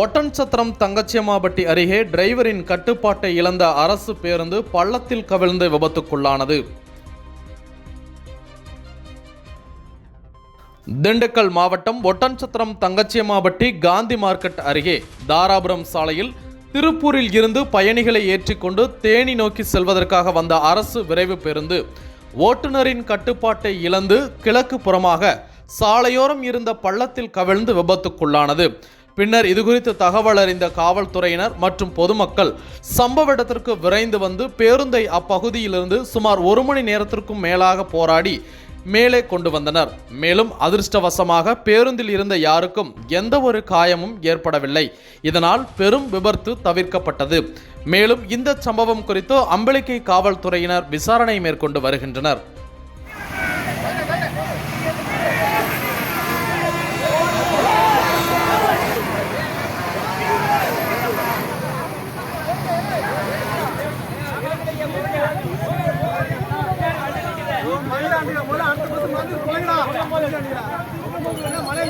ஒட்டன்சத்திரம் தங்கச்சியமாபட்டி அருகே டிரைவரின் கட்டுப்பாட்டை இழந்த அரசு பேருந்து பள்ளத்தில் கவிழ்ந்து விபத்துக்குள்ளானது. திண்டுக்கல் மாவட்டம் ஒட்டன்சத்திரம் தங்கச்சியம்மாபட்டி காந்தி மார்க்கெட் அருகே தாராபுரம் சாலையில் திருப்பூரில் இருந்து பயணிகளை ஏற்றிக்கொண்டு தேனி நோக்கி செல்வதற்காக வந்த அரசு விரைவு பேருந்து. ஓட்டுநரின் கட்டுப்பாட்டை இழந்து கிழக்கு புறமாக சாலையோரம் இருந்த பள்ளத்தில் கவிழ்ந்து விபத்துக்குள்ளானது. பின்னர் இதுகுறித்து தகவல் அறிந்த காவல்துறையினர் மற்றும் பொதுமக்கள் சம்பவ இடத்திற்கு விரைந்து வந்து பேருந்தை அப்பகுதியிலிருந்து சுமார் ஒரு மணி நேரத்திற்கும் மேலாக போராடி மேலே கொண்டு வந்தனர். மேலும் அதிர்ஷ்டவசமாக பேருந்தில் இருந்த யாருக்கும் எந்த ஒரு காயமும் ஏற்படவில்லை. இதனால் பெரும் விபத்து தவிர்க்கப்பட்டது. மேலும் இந்த சம்பவம் குறித்து அம்பலிக்கை காவல்துறையினர் விசாரணை மேற்கொண்டு வருகின்றனர். மழை